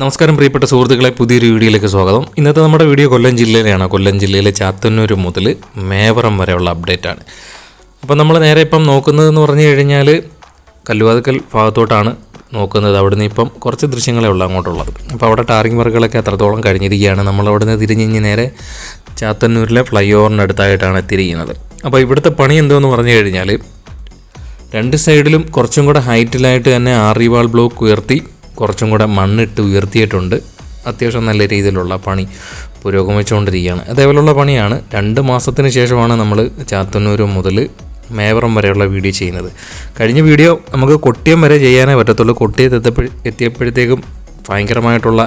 നമസ്കാരം പ്രിയപ്പെട്ട സുഹൃത്തുക്കളെ പുതിയൊരു വീഡിയോയിലേക്ക് സ്വാഗതം. ഇന്നത്തെ നമ്മുടെ വീഡിയോ കൊല്ലം ജില്ലയിലാണ് കൊല്ലം ജില്ലയിലെ ചാത്തന്നൂർ മുതൽ മേവറം വരെയുള്ള അപ്ഡേറ്റ് ആണ് അപ്പോൾ നമ്മൾ നേരെ ഇപ്പം നോക്കുന്നതെന്ന് പറഞ്ഞു കഴിഞ്ഞാൽ കല്ലുവാതുക്കൽ ഭാഗത്തോട്ടാണ് നോക്കുന്നത്. അവിടെ നിന്ന് ഇപ്പം കുറച്ച് ദൃശ്യങ്ങളേ ഉള്ളൂ അങ്ങോട്ടുള്ളത്. അപ്പോൾ അവിടെ ടാറിംഗ് വർക്കുകളൊക്കെ അത്രത്തോളം കഴിഞ്ഞിരിക്കുകയാണ്. നമ്മൾ അവിടുന്ന് തിരിഞ്ഞിഞ്ഞ് നേരെ ചാത്തന്നൂരിലെ ഫ്ലൈ ഓവറിന്റെ അടുത്തായിട്ടാണ് എത്തിയിരിക്കുന്നത്. അപ്പോൾ ഇവിടുത്തെ പണി എന്തോന്ന് പറഞ്ഞു കഴിഞ്ഞാൽ രണ്ട് സൈഡിലും കുറച്ചും കൂടെ ഹൈറ്റിലായിട്ട് തന്നെ ആറിവാൾ ബ്ലോക്ക് ഉയർത്തി കുറച്ചും കൂടെ മണ്ണിട്ട് ഉയർത്തിയിട്ടുണ്ട്. അത്യാവശ്യം നല്ല രീതിയിലുള്ള പണി പുരോഗമിച്ചുകൊണ്ടിരിക്കുകയാണ്. അതേപോലെയുള്ള പണിയാണ് രണ്ട് മാസത്തിന് ശേഷമാണ് നമ്മൾ ചാത്തന്നൂർ മുതൽ മേവറം വരെയുള്ള വീഡിയോ ചെയ്യുന്നത്. കഴിഞ്ഞ വീഡിയോ നമുക്ക് കൊട്ടിയം വരെ ചെയ്യാനേ പറ്റത്തുള്ളൂ. കൊട്ടിയത്ത് എത്തപ്പോഴ എത്തിയപ്പോഴത്തേക്കും ഭയങ്കരമായിട്ടുള്ള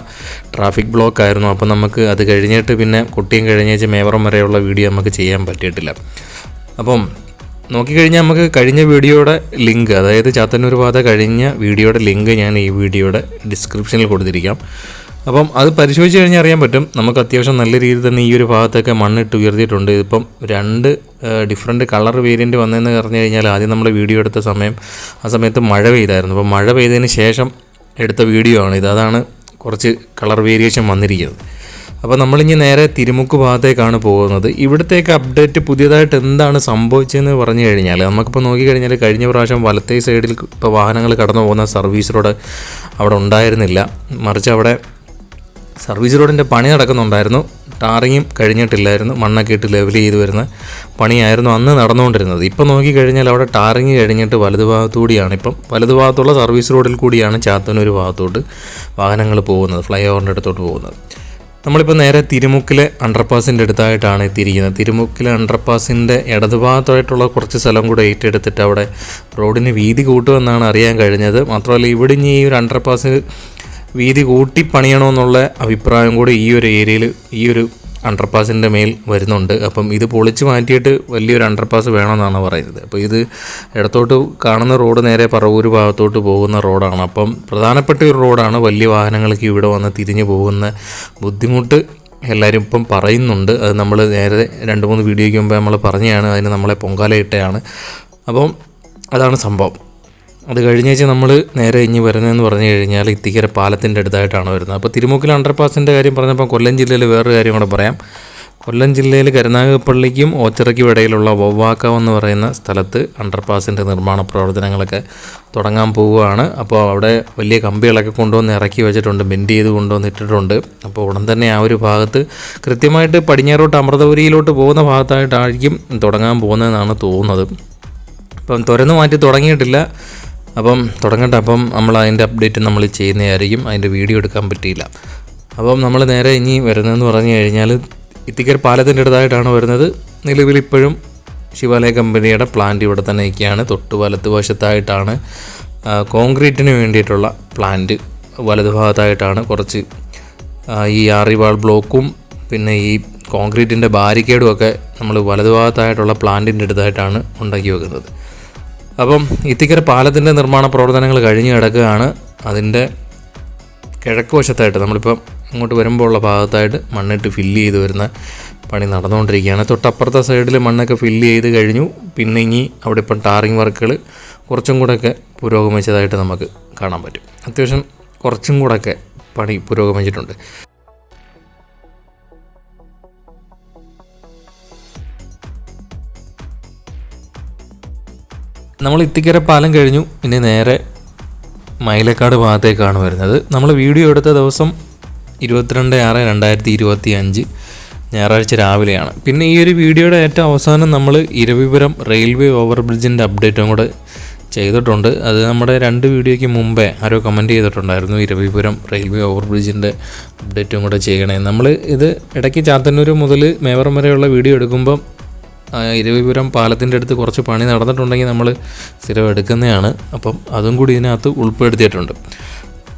ട്രാഫിക് ബ്ലോക്ക് ആയിരുന്നു. അപ്പം നമുക്ക് അത് കഴിഞ്ഞിട്ട് പിന്നെ കൊട്ടിയം കഴിഞ്ഞേച്ച് മേവറം വരെയുള്ള വീഡിയോ നമുക്ക് ചെയ്യാൻ പറ്റിയിട്ടില്ല. അപ്പം നോക്കിക്കഴിഞ്ഞാൽ നമുക്ക് കഴിഞ്ഞ വീഡിയോയുടെ ലിങ്ക് അതായത് ചാത്തന്നൂർ പാത കഴിഞ്ഞ വീഡിയോയുടെ ലിങ്ക് ഞാൻ ഈ വീഡിയോയുടെ ഡിസ്ക്രിപ്ഷനിൽ കൊടുത്തിരിക്കാം. അപ്പം അത് പരിശോധിച്ച് കഴിഞ്ഞാൽ അറിയാൻ പറ്റും നമുക്ക് അത്യാവശ്യം നല്ല രീതിയിൽ തന്നെ ഈ ഒരു ഭാഗത്തൊക്കെ മണ്ണിട്ട് ഉയർത്തിയിട്ടുണ്ട്. ഇതിപ്പം രണ്ട് ഡിഫറെന്റ് കളർ വേരിയന്റ് വന്നതെന്ന് പറഞ്ഞു കഴിഞ്ഞാൽ ആദ്യം നമ്മൾ വീഡിയോ എടുത്ത സമയം ആ സമയത്ത് മഴ പെയ്തായിരുന്നു. അപ്പോൾ മഴ പെയ്തതിന് ശേഷം എടുത്ത വീഡിയോ ആണ് ഇത്. അതാണ് കുറച്ച് കളർ വേരിയേഷൻ വന്നിരിക്കുന്നത്. അപ്പോൾ നമ്മളിനി നേരെ തിരുമുക്ക് ഭാഗത്തേക്കാണ് പോകുന്നത്. ഇവിടത്തേക്ക് അപ്ഡേറ്റ് പുതിയതായിട്ട് എന്താണ് സംഭവിച്ചതെന്ന് പറഞ്ഞു കഴിഞ്ഞാൽ നമുക്കിപ്പോൾ നോക്കിക്കഴിഞ്ഞാൽ കഴിഞ്ഞ പ്രാവശ്യം വലത്തേ സൈഡിൽ ഇപ്പോൾ വാഹനങ്ങൾ കടന്നു പോകുന്ന സർവീസ് റോഡ് അവിടെ ഉണ്ടായിരുന്നില്ല. മറിച്ച് അവിടെ സർവീസ് റോഡിന്റെ പണി നടക്കുന്നുണ്ടായിരുന്നു. ടാറിങ്ങും കഴിഞ്ഞിട്ടില്ലായിരുന്നു. മണ്ണൊക്കെ ഇട്ട് ലെവൽ ചെയ്ത് വരുന്ന പണിയായിരുന്നു അന്ന് നടന്നുകൊണ്ടിരുന്നത്. ഇപ്പോൾ നോക്കിക്കഴിഞ്ഞാൽ അവിടെ ടാറിങ് കഴിഞ്ഞിട്ട് വലതുഭാഗത്തുകൂടിയാണ് ഇപ്പം വലതുഭാഗത്തുള്ള സർവീസ് റോഡിൽ കൂടിയാണ് ചാത്തന്നൂർ ഭാഗത്തോട്ട് വാഹനങ്ങൾ പോകുന്നത് ഫ്ലൈ ഓവറിന്റെ അടുത്തോട്ട് പോകുന്നത്. നമ്മളിപ്പോൾ നേരെ തിരുമുക്കിലെ അണ്ടർപാസിന്റെ അടുത്തായിട്ടാണ് എത്തിയിരിക്കുന്നത്. തിരുമുക്കിലെ അണ്ടർപാസിന്റെ ഇടതുഭാഗത്തായിട്ടുള്ള കുറച്ച് സ്ഥലം കൂടെ ഏറ്റെടുത്തിട്ട് അവിടെ റോഡിന് വീതി കൂട്ടുമെന്നാണ് അറിയാൻ കഴിഞ്ഞത്. മാത്രമല്ല ഇവിടെ ഈ ഒരു അണ്ടർപാസ് വീതി കൂട്ടി പണിയണമെന്നുള്ള അഭിപ്രായം കൂടി ഈ ഒരു ഏരിയയിൽ ഈ ഒരു അണ്ടർപാസിന്റെ മേൽ വരുന്നുണ്ട്. അപ്പം ഇത് പൊളിച്ച് മാറ്റിയിട്ട് വലിയൊരു അണ്ടർപാസ് വേണമെന്നാണ് പറയുന്നത്. അപ്പോൾ ഇത് ഇടത്തോട്ട് കാണുന്ന റോഡ് നേരെ പറവൂർ ഭാഗത്തോട്ട് പോകുന്ന റോഡാണ്. അപ്പം പ്രധാനപ്പെട്ട ഒരു റോഡാണ് വലിയ വാഹനങ്ങൾക്ക് ഇവിടെ വന്ന് തിരിഞ്ഞു പോകുന്ന ബുദ്ധിമുട്ട് എല്ലാവരും ഇപ്പം പറയുന്നുണ്ട്. അത് നമ്മൾ നേരെ രണ്ട് മൂന്ന് വീഡിയോയ്ക്ക് മുമ്പ് നമ്മൾ പറഞ്ഞതാണ്. അതിന് നമ്മളെ പൊങ്കാലയിട്ടയാണ്. അപ്പം അതാണ് സംഭവം. അത് കഴിഞ്ഞേച്ച് നമ്മൾ നേരെ ഇനി വരുന്നതെന്ന് പറഞ്ഞു കഴിഞ്ഞാൽ ഇത്തിക്കര പാലത്തിന്റെ അടുത്തായിട്ടാണ് വരുന്നത്. അപ്പോൾ തിരുമുക്കിൽ അണ്ടർപാസിന്റെ കാര്യം പറഞ്ഞപ്പോൾ കൊല്ലം ജില്ലയിൽ വേറൊരു കാര്യം കൂടെ പറയാം. കൊല്ലം ജില്ലയിൽ കരുനാഗപ്പള്ളിക്കും ഓച്ചിറയ്ക്കും ഇടയിലുള്ള വവ്വാക്കം എന്ന് പറയുന്ന സ്ഥലത്ത് അണ്ടർപാസിന്റെ നിർമ്മാണ പ്രവർത്തനങ്ങളൊക്കെ തുടങ്ങാൻ പോവുകയാണ്. അപ്പോൾ അവിടെ വലിയ കമ്പികളൊക്കെ കൊണ്ടുവന്ന് ഇറക്കി വെച്ചിട്ടുണ്ട് ബെൻഡ് ചെയ്ത് കൊണ്ടുവന്ന് ഇട്ടിട്ടുണ്ട്. അപ്പോൾ ഉടൻ തന്നെ ആ ഒരു ഭാഗത്ത് കൃത്യമായിട്ട് പടിഞ്ഞാറോട്ട് അമൃതപുരിയിലോട്ട് പോകുന്ന ഭാഗത്തായിട്ടായിരിക്കും തുടങ്ങാൻ പോകുന്നതെന്നാണ് തോന്നുന്നത്. അപ്പം തുരന്ന് മാറ്റി തുടങ്ങിയിട്ടില്ല. അപ്പം തുടങ്ങട്ടെ. അപ്പം നമ്മൾ അതിന്റെ അപ്ഡേറ്റ് നമ്മൾ ചെയ്യുന്നതായിരിക്കും. അതിന്റെ വീഡിയോ എടുക്കാൻ പറ്റിയില്ല. അപ്പം നമ്മൾ നേരെ ഇനി വരുന്നതെന്ന് പറഞ്ഞു കഴിഞ്ഞാൽ ഇത്തിക്കർ പാലത്തിന്റെ അടുത്തായിട്ടാണ് വരുന്നത്. നിലവിൽ ഇപ്പോഴും ശിവാലയ കമ്പനിയുടെ പ്ലാന്റ് ഇവിടെ തന്നെ ഒക്കെയാണ് തൊട്ട് വലത്ത് വശത്തായിട്ടാണ് കോൺക്രീറ്റിന് വേണ്ടിയിട്ടുള്ള പ്ലാന്റ് വലതുഭാഗത്തായിട്ടാണ് കുറച്ച് ഈ ആറിവാൾ ബ്ലോക്കും പിന്നെ ഈ കോൺക്രീറ്റിന്റെ ബാരിക്കേഡും ഒക്കെ നമ്മൾ വലതുഭാഗത്തായിട്ടുള്ള പ്ലാന്റിന്റെ അടുത്തായിട്ടാണ് ഉണ്ടാക്കി വെക്കുന്നത്. അപ്പം ഇത്തിക്കര പാലത്തിന്റെ നിർമ്മാണ പ്രവർത്തനങ്ങൾ കഴിഞ്ഞു കിടക്കുകയാണ് അതിന്റെ കിഴക്ക് വശത്തായിട്ട് നമ്മളിപ്പം ഇങ്ങോട്ട് വരുമ്പോൾ ഉള്ള ഭാഗത്തായിട്ട് മണ്ണിട്ട് ഫില്ല് ചെയ്ത് വരുന്ന പണി നടന്നുകൊണ്ടിരിക്കുകയാണ്. തൊട്ടപ്പുറത്തെ സൈഡിൽ മണ്ണൊക്കെ ഫില്ല് ചെയ്ത് കഴിഞ്ഞു. പിന്നെ ഇനി അവിടെ ഇപ്പം ടാറിങ് വർക്കുകൾ കുറച്ചും കൂടെയൊക്കെ പുരോഗമിച്ചതായിട്ട് നമുക്ക് കാണാൻ പറ്റും. അത്യാവശ്യം കുറച്ചും കൂടെയൊക്കെ പണി പുരോഗമിച്ചിട്ടുണ്ട്. നമ്മൾ ഇത്തിക്കര പാലം കഴിഞ്ഞു. ഇനി നേരെ മൈലക്കാട് ഭാഗത്തേക്കാണ് വരുന്നത്. നമ്മൾ വീഡിയോ എടുത്ത ദിവസം ഇരുപത്തിരണ്ട് ആറ് രണ്ടായിരത്തി ഇരുപത്തി അഞ്ച് ഞായറാഴ്ച രാവിലെയാണ്. പിന്നെ ഈ ഒരു വീഡിയോയുടെ ഏറ്റവും അവസാനം നമ്മൾ ഇരവിപുരം റെയിൽവേ ഓവർ ബ്രിഡ്ജിന്റെ അപ്ഡേറ്റും കൂടെ ചെയ്തിട്ടുണ്ട്. അത് നമ്മുടെ രണ്ട് വീഡിയോയ്ക്ക് മുമ്പേ ആരോ കമന്റ് ചെയ്തിട്ടുണ്ടായിരുന്നു ഇരവിപുരം റെയിൽവേ ഓവർ ബ്രിഡ്ജിന്റെ അപ്ഡേറ്റും കൂടെ ചെയ്യണേ. നമ്മൾ ഇത് ഇടയ്ക്ക് ചാത്തന്നൂർ മുതൽ മേവറം വരെയുള്ള വീഡിയോ എടുക്കുമ്പം ഇരവിപുരം പാലത്തിന്റെ അടുത്ത് കുറച്ച് പണി നടന്നിട്ടുണ്ടെങ്കിൽ നമ്മൾ സ്ഥിരം എടുക്കുന്നതാണ്. അപ്പം അതും കൂടി ഇതിനകത്ത് ഉൾപ്പെടുത്തിയിട്ടുണ്ട്.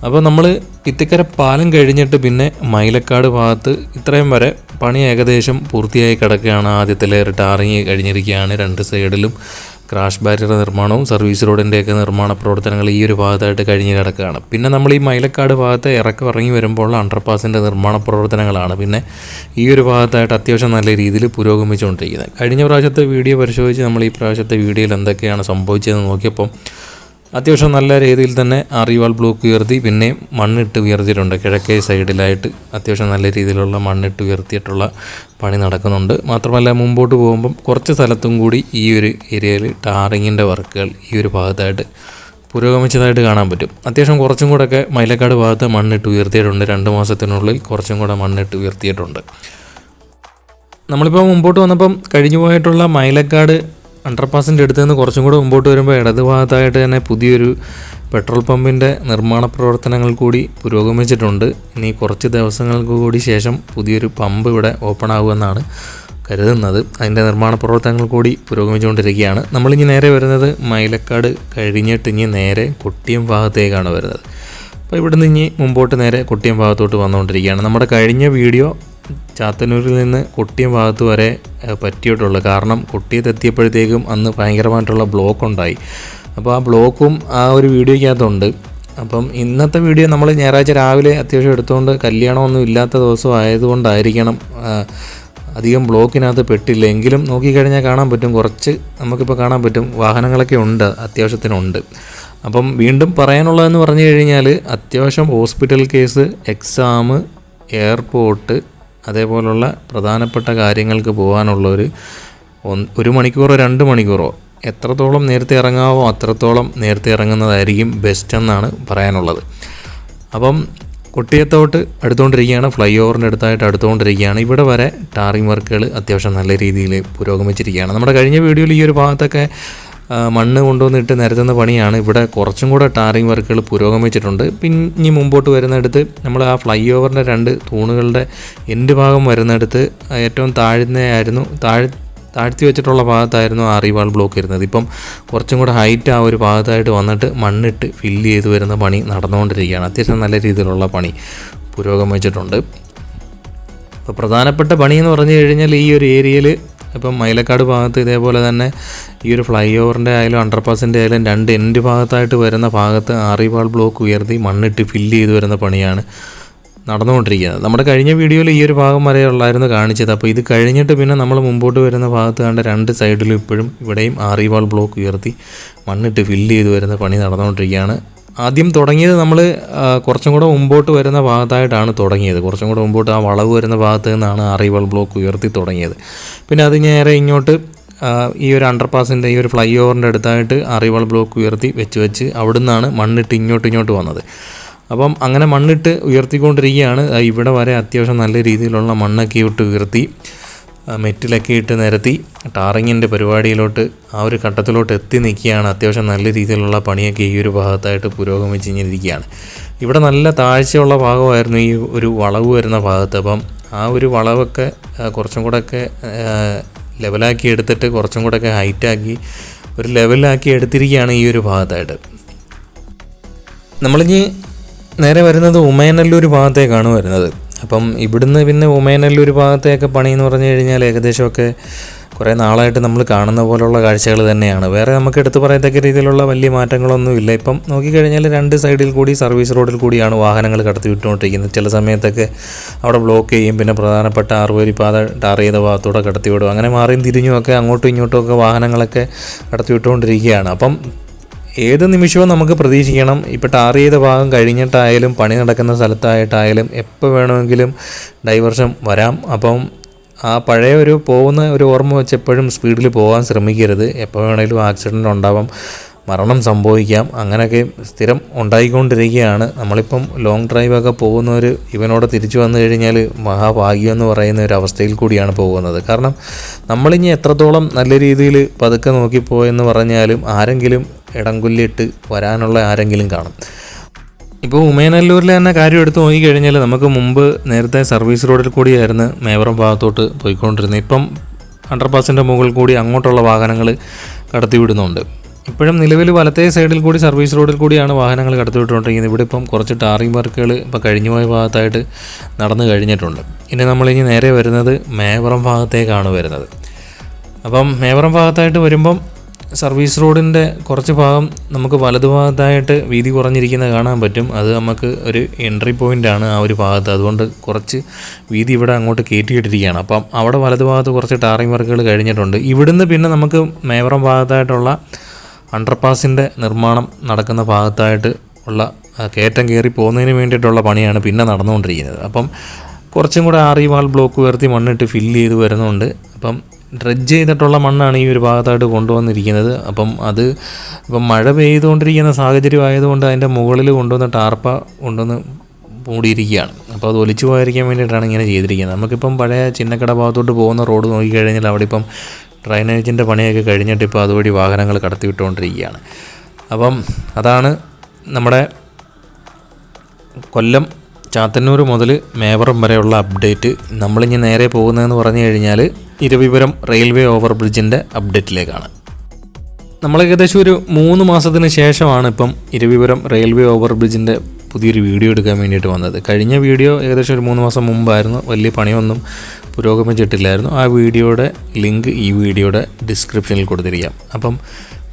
അപ്പോൾ നമ്മൾ ഇത്തിക്കര പാലം കഴിഞ്ഞിട്ട് പിന്നെ മൈലക്കാട് ഭാഗത്ത് ഇത്രയും വരെ പണി ഏകദേശം പൂർത്തിയായി കിടക്കുകയാണ്. ആദ്യത്തെ ലെയർ ടാറിങ് കഴിഞ്ഞിരിക്കുകയാണ് രണ്ട് സൈഡിലും. ക്രാഷ് ബാരിയർ നിർമ്മാണവും സർവീസ് റോഡിന്റെയൊക്കെ നിർമ്മാണ പ്രവർത്തനങ്ങൾ ഈ ഒരു ഭാഗത്തായിട്ട് കഴിഞ്ഞ് കിടക്കുകയാണ്. പിന്നെ നമ്മൾ ഈ മൈലക്കാട് ഭാഗത്ത് ഇറക്കം ഇറങ്ങി വരുമ്പോൾ അണ്ടർപാസിന്റെ നിർമ്മാണ പ്രവർത്തനങ്ങളാണ്. പിന്നെ ഈ ഒരു ഭാഗത്തായിട്ട് അത്യാവശ്യം നല്ല രീതിയിൽ പുരോഗമിച്ചുകൊണ്ടിരിക്കുന്നത്. കഴിഞ്ഞ പ്രാവശ്യത്തെ വീഡിയോ പരിശോധിച്ച് നമ്മൾ ഈ പ്രാവശ്യത്തെ വീഡിയോയിൽ എന്തൊക്കെയാണ് സംഭവിച്ചതെന്ന് നോക്കിയപ്പം അത്യാവശ്യം നല്ല രീതിയിൽ തന്നെ അറിവാൾ ബ്ലോക്ക് ഉയർത്തി പിന്നെ മണ്ണിട്ട് ഉയർത്തിയിട്ടുണ്ട്. കിഴക്കേ സൈഡിലായിട്ട് അത്യാവശ്യം നല്ല രീതിയിലുള്ള മണ്ണിട്ട് ഉയർത്തിയിട്ടുള്ള പണി നടക്കുന്നുണ്ട്. മാത്രമല്ല മുമ്പോട്ട് പോകുമ്പം കുറച്ച് സ്ഥലത്തും കൂടി ഈ ഒരു ഏരിയയിൽ ടാറിങ്ങിന്റെ വർക്കുകൾ ഈ ഒരു ഭാഗത്തായിട്ട് പുരോഗമിച്ചതായിട്ട് കാണാൻ പറ്റും. അത്യാവശ്യം കുറച്ചും കൂടെയൊക്കെ മൈലക്കാട് ഭാഗത്ത് മണ്ണിട്ട് ഉയർത്തിയിട്ടുണ്ട്. രണ്ട് മാസത്തിനുള്ളിൽ കുറച്ചും കൂടെ മണ്ണിട്ട് ഉയർത്തിയിട്ടുണ്ട്. നമ്മളിപ്പോൾ മുമ്പോട്ട് വന്നപ്പം കഴിഞ്ഞു പോയിട്ടുള്ള മൈലക്കാട് അണ്ടർപാസിന്റെ അടുത്ത് നിന്ന് കുറച്ചും കൂടെ മുമ്പോട്ട് വരുമ്പോൾ ഇടതുഭാഗത്തായിട്ട് തന്നെ പുതിയൊരു പെട്രോൾ പമ്പിന്റെ നിർമ്മാണ പ്രവർത്തനങ്ങൾ കൂടി പുരോഗമിച്ചിട്ടുണ്ട്. ഇനി കുറച്ച് ദിവസങ്ങൾക്ക് കൂടി ശേഷം പുതിയൊരു പമ്പ് ഇവിടെ ഓപ്പൺ ആകുമെന്നാണ് കരുതുന്നത്. അതിന്റെ നിർമ്മാണ പ്രവർത്തനങ്ങൾ കൂടി പുരോഗമിച്ചുകൊണ്ടിരിക്കുകയാണ്. നമ്മളിനി നേരെ വരുന്നത് മൈലക്കാട് കഴിഞ്ഞിട്ട് ഇനി നേരെ കൊട്ടിയം ഭാഗത്തേക്കാണ് വരുന്നത്. അപ്പോൾ ഇവിടുന്ന് ഇനി മുമ്പോട്ട് നേരെ കൊട്ടിയം ഭാഗത്തോട്ട് വന്നുകൊണ്ടിരിക്കുകയാണ്. നമ്മുടെ കഴിഞ്ഞ വീഡിയോ ചാത്തന്നൂരിൽ നിന്ന് കൊട്ടിയം ഭാഗത്ത് വരെ പറ്റിയിട്ടുള്ളൂ. കാരണം കൊട്ടിയത്തെത്തിയപ്പോഴത്തേക്കും അന്ന് ഭയങ്കരമായിട്ടുള്ള ബ്ലോക്ക് ഉണ്ടായി അപ്പോൾ ആ ബ്ലോക്കും ആ ഒരു വീഡിയോയ്ക്കകത്തുണ്ട്. അപ്പം ഇന്നത്തെ വീഡിയോ നമ്മൾ ഞായറാഴ്ച രാവിലെ അത്യാവശ്യം എടുത്തുകൊണ്ട് കല്യാണമൊന്നും ഇല്ലാത്ത ദിവസം ആയതുകൊണ്ടായിരിക്കണം അധികം ബ്ലോക്കിനകത്ത് പെട്ടില്ല. എങ്കിലും നോക്കിക്കഴിഞ്ഞാൽ കാണാൻ പറ്റും. കുറച്ച് നമുക്കിപ്പോൾ കാണാൻ പറ്റും. വാഹനങ്ങളൊക്കെ ഉണ്ട് അത്യാവശ്യത്തിനുണ്ട്. അപ്പം വീണ്ടും പറയാനുള്ളതെന്ന് പറഞ്ഞു കഴിഞ്ഞാൽ അത്യാവശ്യം ഹോസ്പിറ്റൽ കേസ് എക്സാം എയർപോർട്ട് അതേപോലുള്ള പ്രധാനപ്പെട്ട കാര്യങ്ങൾക്ക് പോകാനുള്ളൊരു ഒരു മണിക്കൂറോ രണ്ട് മണിക്കൂറോ എത്രത്തോളം നേരത്തെ ഇറങ്ങാവോ അത്രത്തോളം നേരത്തെ ഇറങ്ങുന്നതായിരിക്കും ബെസ്റ്റ് എന്നാണ് പറയാനുള്ളത്. അപ്പം കൊട്ടിയത്തോട്ട് അടുത്തുകൊണ്ടിരിക്കുകയാണ് ഫ്ലൈ ഓവറിന്റെ അടുത്തായിട്ട് അടുത്തുകൊണ്ടിരിക്കുകയാണ് ഇവിടെ വരെ ടാറിങ് വർക്കുകൾ അത്യാവശ്യം നല്ല രീതിയിൽ പുരോഗമിച്ചിരിക്കുകയാണ്. നമ്മുടെ കഴിഞ്ഞ വീഡിയോയിൽ ഈ ഒരു ഭാഗത്തൊക്കെ മണ്ണ് കൊണ്ടുവന്നിട്ട് നിരത്തുന്ന പണിയാണ്. ഇവിടെ കുറച്ചും കൂടെ ടാറിങ് വർക്കുകൾ പുരോഗമിച്ചിട്ടുണ്ട്. പിന്നെ മുമ്പോട്ട് വരുന്നിടത്ത് നമ്മൾ ആ ഫ്ലൈ ഓവറിന്റെ രണ്ട് തൂണുകളുടെ എൻഡ് ഭാഗം വരുന്നിടത്ത് ഏറ്റവും താഴ്ന്നയായിരുന്നു താഴ് താഴ്ത്തി വെച്ചിട്ടുള്ള ഭാഗത്തായിരുന്നു ആ റിവാൾ ബ്ലോക്ക് ഇരുന്നത്. ഇപ്പം കുറച്ചും കൂടെ ഹൈറ്റ് ആ ഒരു ഭാഗത്തായിട്ട് വന്നിട്ട് മണ്ണിട്ട് ഫില്ല് ചെയ്ത് വരുന്ന പണി നടന്നുകൊണ്ടിരിക്കുകയാണ്. അത്യാവശ്യം നല്ല രീതിയിലുള്ള പണി പുരോഗമിച്ചിട്ടുണ്ട്. അപ്പോൾ പ്രധാനപ്പെട്ട പണി എന്ന് പറഞ്ഞു കഴിഞ്ഞാൽ ഈ ഒരു ഏരിയയിൽ ഇപ്പം മൈലക്കാട് ഭാഗത്ത് ഇതേപോലെ തന്നെ ഈ ഒരു ഫ്ലൈ ഓവറിന്റെ ആയാലും അണ്ടർപാസിന്റെ ആയാലും രണ്ട് എൻഡ് ഭാഗത്തായിട്ട് വരുന്ന ഭാഗത്ത് ആറിവാൾ ബ്ലോക്ക് ഉയർത്തി മണ്ണിട്ട് ഫില്ല് ചെയ്ത് വരുന്ന പണിയാണ് നടന്നുകൊണ്ടിരിക്കുന്നത്. നമ്മുടെ കഴിഞ്ഞ വീഡിയോയിൽ ഈ ഒരു ഭാഗം വരെ ഉള്ളായിരുന്നു കാണിച്ചത്. അപ്പോൾ ഇത് കഴിഞ്ഞിട്ട് പിന്നെ നമ്മൾ മുമ്പോട്ട് വരുന്ന ഭാഗത്ത് കണ്ട രണ്ട് സൈഡിലും ഇപ്പോഴും ഇവിടെയും ആറിവാൾ ബ്ലോക്ക് ഉയർത്തി മണ്ണിട്ട് ഫില്ല് ചെയ്ത് വരുന്ന പണി നടന്നുകൊണ്ടിരിക്കുകയാണ്. ആദ്യം തുടങ്ങിയത് നമ്മൾ കുറച്ചും കൂടെ മുമ്പോട്ട് വരുന്ന ഭാഗത്തായിട്ടാണ് തുടങ്ങിയത്. കുറച്ചും കൂടെ മുമ്പോട്ട് ആ വളവ് വരുന്ന ഭാഗത്ത് നിന്നാണ് അറിവൾ ബ്ലോക്ക് ഉയർത്തി തുടങ്ങിയത്. പിന്നെ അത് നേരെ ഇങ്ങോട്ട് ഈ ഒരു അണ്ടർപാസിന്റെ ഈ ഒരു ഫ്ലൈ ഓവറിന്റെ അടുത്തായിട്ട് അറിവൾ ബ്ലോക്ക് ഉയർത്തി വെച്ച് വെച്ച് അവിടെ നിന്നാണ് മണ്ണിട്ട് ഇങ്ങോട്ട് ഇങ്ങോട്ട് വന്നത്. അപ്പം അങ്ങനെ മണ്ണിട്ട് ഉയർത്തിക്കൊണ്ടിരിക്കുകയാണ്. ഇവിടെ വരെ അത്യാവശ്യം നല്ല രീതിയിലുള്ള മണ്ണൊക്കെ ഇട്ട് ഉയർത്തി. മെറ്റിലൊക്കെ ഇട്ട് നിരത്തി ടാറിങ്ങിന്റെ പരിപാടിയിലോട്ട് ആ ഒരു ഘട്ടത്തിലോട്ട് എത്തി നിൽക്കുകയാണ്. അത്യാവശ്യം നല്ല രീതിയിലുള്ള പണിയൊക്കെ ഈ ഒരു ഭാഗത്തായിട്ട് പുരോഗമിച്ച് ഇങ്ങനെ ഇവിടെ നല്ല താഴ്ചയുള്ള ഭാഗമായിരുന്നു ഈ ഒരു വളവ് വരുന്ന ഭാഗത്ത്. അപ്പം ആ ഒരു വളവൊക്കെ കുറച്ചും കൂടെയൊക്കെ ലെവലാക്കി എടുത്തിട്ട് കുറച്ചും കൂടെയൊക്കെ ഹൈറ്റാക്കി ഒരു ലെവലാക്കി എടുത്തിരിക്കുകയാണ് ഈ ഒരു ഭാഗത്തായിട്ട്. നമ്മളിനി നേരെ വരുന്നത് ഉമയനല്ലൂർ ഭാഗത്തേക്കാണ് വരുന്നത്. അപ്പം ഇവിടുന്ന് പിന്നെ ഉമേനല്ലൂർ ഭാഗത്തെയൊക്കെ പണി എന്ന് പറഞ്ഞു കഴിഞ്ഞാൽ ഏകദേശമൊക്കെ കുറേ നാളായിട്ട് നമ്മൾ കാണുന്ന പോലുള്ള കാഴ്ചകൾ തന്നെയാണ്. വേറെ നമുക്ക് എടുത്തു പറയത്തക്ക രീതിയിലുള്ള വലിയ മാറ്റങ്ങളൊന്നുമില്ല ഇപ്പം നോക്കിക്കഴിഞ്ഞാൽ രണ്ട് സൈഡിൽ കൂടി സർവീസ് റോഡിൽ കൂടിയാണ് വാഹനങ്ങൾ കടത്തി വിട്ടുകൊണ്ടിരിക്കുന്നത്. ചില സമയത്തൊക്കെ അവിടെ ബ്ലോക്ക് ചെയ്യും. പിന്നെ പ്രധാനപ്പെട്ട ആറുവരി പാത ടാർ ചെയ്ത ഭാഗത്തൂടെ കടത്തി വിടും. അങ്ങനെ മാറിയും തിരിഞ്ഞുമൊക്കെ അങ്ങോട്ടും ഇങ്ങോട്ടും ഒക്കെ വാഹനങ്ങളൊക്കെ കടത്തി വിട്ടുകൊണ്ടിരിക്കുകയാണ്. അപ്പം ഏത് നിമിഷവും നമുക്ക് പ്രതീക്ഷിക്കണം. ഇപ്പോൾ ടാർ ചെയ്ത ഭാഗം കഴിഞ്ഞിട്ടായാലും പണി നടക്കുന്ന സ്ഥലത്തായിട്ടായാലും എപ്പോൾ വേണമെങ്കിലും ഡൈവർഷൻ വരാം. അപ്പം ആ പഴയ ഒരു പോകുന്ന ഒരു ഓർമ്മ വെച്ച് എപ്പോഴും സ്പീഡിൽ പോകാൻ ശ്രമിക്കരുത്. എപ്പോൾ വേണമെങ്കിലും ആക്സിഡന്റ് ഉണ്ടാവാം മരണം സംഭവിക്കാം അങ്ങനെയൊക്കെ സ്ഥിരം ഉണ്ടായിക്കൊണ്ടിരിക്കുകയാണ് നമ്മളിപ്പം ലോങ് ഡ്രൈവൊക്കെ പോകുന്നവർ ഇവനോട് തിരിച്ചു വന്നു കഴിഞ്ഞാൽ മഹാഭാഗ്യം എന്ന് പറയുന്ന ഒരു അവസ്ഥയിൽ കൂടിയാണ് പോകുന്നത്. കാരണം നമ്മളിനി എത്രത്തോളം നല്ല രീതിയിൽ പതുക്കെ നോക്കിപ്പോയെന്ന് പറഞ്ഞാലും ആരെങ്കിലും ഇടംകൊല്ലിട്ട് വരാനുള്ള ആരെങ്കിലും കാണും. ഇപ്പോൾ ഉമയനല്ലൂരിലെ തന്നെ കാര്യം എടുത്ത് നോക്കിക്കഴിഞ്ഞാൽ നമുക്ക് മുമ്പ് നേരത്തെ സർവീസ് റോഡിൽ കൂടിയായിരുന്നു മേവറം ഭാഗത്തോട്ട് പോയിക്കൊണ്ടിരുന്നത്. ഇപ്പം അണ്ടർപാസിന്റെ മുകളിൽ കൂടി അങ്ങോട്ടുള്ള വാഹനങ്ങൾ കടത്തിവിടുന്നുണ്ട്. ഇപ്പോഴും നിലവിൽ വലത്തേ സൈഡിൽ കൂടി സർവീസ് റോഡിൽ കൂടിയാണ് വാഹനങ്ങൾ കടത്തിവിട്ടുകൊണ്ടിരിക്കുന്നത്. ഇവിടെ ഇപ്പം കുറച്ച് ടാറിംഗ് വർക്കുകൾ ഇപ്പോൾ കഴിഞ്ഞുപോയ ഭാഗത്തായിട്ട് നടന്നു കഴിഞ്ഞിട്ടുണ്ട്. ഇനി നമ്മളിനി നേരെ വരുന്നത് മേവറം ഭാഗത്തേക്കാണ് വരുന്നത്. അപ്പം മേവറം ഭാഗത്തായിട്ട് വരുമ്പം സർവീസ് റോഡിന്റെ കുറച്ച് ഭാഗം നമുക്ക് വലതുഭാഗത്തായിട്ട് വീതി കുറഞ്ഞിരിക്കുന്ന കാണാൻ പറ്റും. അത് നമുക്ക് ഒരു എൻട്രി പോയിന്റാണ് ആ ഒരു ഭാഗത്ത്. അതുകൊണ്ട് കുറച്ച് വീതി ഇവിടെ അങ്ങോട്ട് കയറ്റിയിട്ടിരിക്കുകയാണ്. അപ്പം അവിടെ വലതുഭാഗത്ത് കുറച്ച് ടാറിംഗ് വർക്കുകൾ കഴിഞ്ഞിട്ടുണ്ട്. ഇവിടുന്ന് പിന്നെ നമുക്ക് മേവറം ഭാഗത്തായിട്ടുള്ള അണ്ടർപാസിന്റെ നിർമ്മാണം നടക്കുന്ന ഭാഗത്തായിട്ട് ഉള്ള കയറ്റം കയറി പോകുന്നതിന് വേണ്ടിയിട്ടുള്ള പണിയാണ് പിന്നെ നടന്നുകൊണ്ടിരിക്കുന്നത്. അപ്പം കുറച്ചും കൂടെ ആറിവാൾ ബ്ലോക്ക് ഉയർത്തി മണ്ണിട്ട് ഫില്ല് ചെയ്ത് വരുന്നുണ്ട്. അപ്പം ഡ്രഡ്ജ് ചെയ്തിട്ടുള്ള മണ്ണാണ് ഈ ഒരു ഭാഗത്തായിട്ട് കൊണ്ടുവന്നിരിക്കുന്നത്. അപ്പം അത് ഇപ്പം മഴ പെയ്തുകൊണ്ടിരിക്കുന്ന സാഹചര്യം ആയതുകൊണ്ട് അതിന്റെ മുകളിൽ കൊണ്ടുവന്ന ടാർപ്പ കൊണ്ടുവന്ന് മൂടിയിരിക്കുകയാണ്. അപ്പോൾ അത് ഒലിച്ചു പോകാതിരിക്കാൻ വേണ്ടിയിട്ടാണ് ഇങ്ങനെ ചെയ്തിരിക്കുന്നത്. നമുക്കിപ്പം പഴയ ചിന്നക്കട ഭാഗത്തോട്ട് പോകുന്ന റോഡ് നോക്കിക്കഴിഞ്ഞാൽ അവിടെ ഇപ്പം ഡ്രൈനേജിന്റെ പണിയൊക്കെ കഴിഞ്ഞിട്ട് ഇപ്പോൾ അതുവഴി വാഹനങ്ങൾ കടത്തിവിട്ടുകൊണ്ടിരിക്കുകയാണ്. അപ്പം അതാണ് നമ്മുടെ കൊല്ലം ചാത്തന്നൂർ മുതൽ മേവറം വരെയുള്ള അപ്ഡേറ്റ്. നമ്മളിനി നേരെ പോകുന്നതെന്ന് പറഞ്ഞു കഴിഞ്ഞാൽ ഇരവിപുരം റെയിൽവേ ഓവർ ബ്രിഡ്ജിന്റെ അപ്ഡേറ്റിലേക്കാണ്. നമ്മൾ ഏകദേശം ഒരു മൂന്ന് മാസത്തിന് ശേഷമാണ് ഇപ്പം ഇരവിപുരം റെയിൽവേ ഓവർ ബ്രിഡ്ജിന്റെ പുതിയൊരു വീഡിയോ എടുക്കാൻ വേണ്ടിയിട്ട് വന്നത്. കഴിഞ്ഞ വീഡിയോ ഏകദേശം ഒരു മൂന്ന് മാസം മുമ്പായിരുന്നു. വലിയ പണിയൊന്നും പുരോഗമിച്ചിട്ടില്ലായിരുന്നു. ആ വീഡിയോയുടെ ലിങ്ക് ഈ വീഡിയോയുടെ ഡിസ്ക്രിപ്ഷനിൽ കൊടുത്തിരിക്കാം. അപ്പം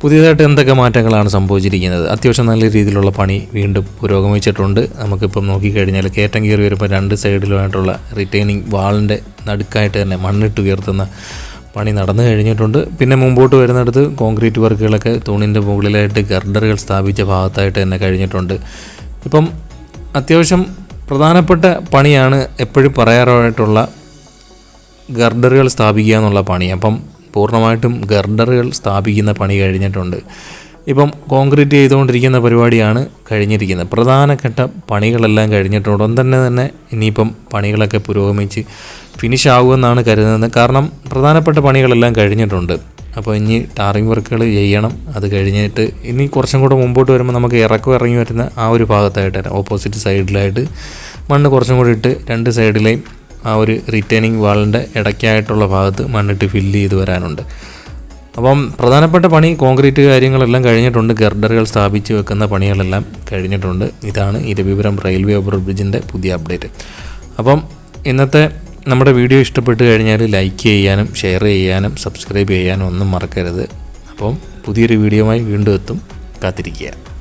പുതിയതായിട്ട് എന്തൊക്കെ മാറ്റങ്ങളാണ് സംഭവിച്ചിരിക്കുന്നത്? അത്യാവശ്യം നല്ല രീതിയിലുള്ള പണി വീണ്ടും പുരോഗമിച്ചിട്ടുണ്ട്. നമുക്കിപ്പം നോക്കിക്കഴിഞ്ഞാൽ കയറ്റം കയറി വരുമ്പോൾ രണ്ട് സൈഡിലുമായിട്ടുള്ള റിട്ടേണിങ് വാളിന്റെ നടുക്കായിട്ട് തന്നെ മണ്ണിട്ട് ഉയർത്തുന്ന പണി നടന്നു കഴിഞ്ഞിട്ടുണ്ട്. പിന്നെ മുമ്പോട്ട് വരുന്നിടത്ത് കോൺക്രീറ്റ് വർക്കുകളൊക്കെ തൂണിന്റെ മുകളിലായിട്ട് ഗർഡറുകൾ സ്ഥാപിച്ച ഭാഗത്തായിട്ട് തന്നെ കഴിഞ്ഞിട്ടുണ്ട്. ഇപ്പം അത്യാവശ്യം പ്രധാനപ്പെട്ട പണിയാണ് എപ്പോഴും പറയാറായിട്ടുള്ള ഗർഡറുകൾ സ്ഥാപിക്കുക എന്നുള്ള പണി. അപ്പം പൂർണമായിട്ടും ഗർഡറുകൾ സ്ഥാപിക്കുന്ന പണി കഴിഞ്ഞിട്ടുണ്ട്. ഇപ്പം കോൺക്രീറ്റ് ചെയ്തുകൊണ്ടിരിക്കുന്ന പരിപാടിയാണ് കഴിഞ്ഞിരിക്കുന്നത്. പ്രധാനപ്പെട്ട പണികളെല്ലാം കഴിഞ്ഞിട്ടുണ്ട്. ഉടൻ തന്നെ തന്നെ ഇനിയിപ്പം പണികളൊക്കെ പുരോഗമിച്ച് ഫിനിഷ് ആകുമെന്നാണ് കരുതുന്നത്. കാരണം പ്രധാനപ്പെട്ട പണികളെല്ലാം കഴിഞ്ഞിട്ടുണ്ട്. അപ്പോൾ ഇനി ടാറിങ് വർക്കുകൾ ചെയ്യണം. അത് കഴിഞ്ഞിട്ട് ഇനി കുറച്ചും കൂടെ മുമ്പോട്ട് വരുമ്പോൾ നമുക്ക് ഇറക്കം ഇറങ്ങി വരുന്ന ആ ഒരു ഭാഗത്തായിട്ട് ഓപ്പോസിറ്റ് സൈഡിലായിട്ട് മണ്ണ് കുറച്ചും കൂടി ഇട്ട് രണ്ട് സൈഡിലെയും ആ ഒരു റിട്ടേണിങ് വാളിന്റെ ഇടയ്ക്കായിട്ടുള്ള ഭാഗത്ത് മണ്ണിട്ട് ഫില്ല് ചെയ്ത് വരാനുണ്ട്. അപ്പം പ്രധാനപ്പെട്ട പണി കോൺക്രീറ്റ് കാര്യങ്ങളെല്ലാം കഴിഞ്ഞിട്ടുണ്ട്. ഗർഡറുകൾ സ്ഥാപിച്ച് വെക്കുന്ന പണികളെല്ലാം കഴിഞ്ഞിട്ടുണ്ട്. ഇതാണ് ഇരവിപുരം റെയിൽവേ ഓവർ ബ്രിഡ്ജിന്റെ പുതിയ അപ്ഡേറ്റ് അപ്പം ഇന്നത്തെ നമ്മുടെ വീഡിയോ ഇഷ്ടപ്പെട്ട് കഴിഞ്ഞാൽ ലൈക്ക് ചെയ്യാനും ഷെയർ ചെയ്യാനും സബ്സ്ക്രൈബ് ചെയ്യാനും ഒന്നും മറക്കരുത്. അപ്പം പുതിയൊരു വീഡിയോയുമായി വീണ്ടും എത്തും. കാത്തിരിക്കുക.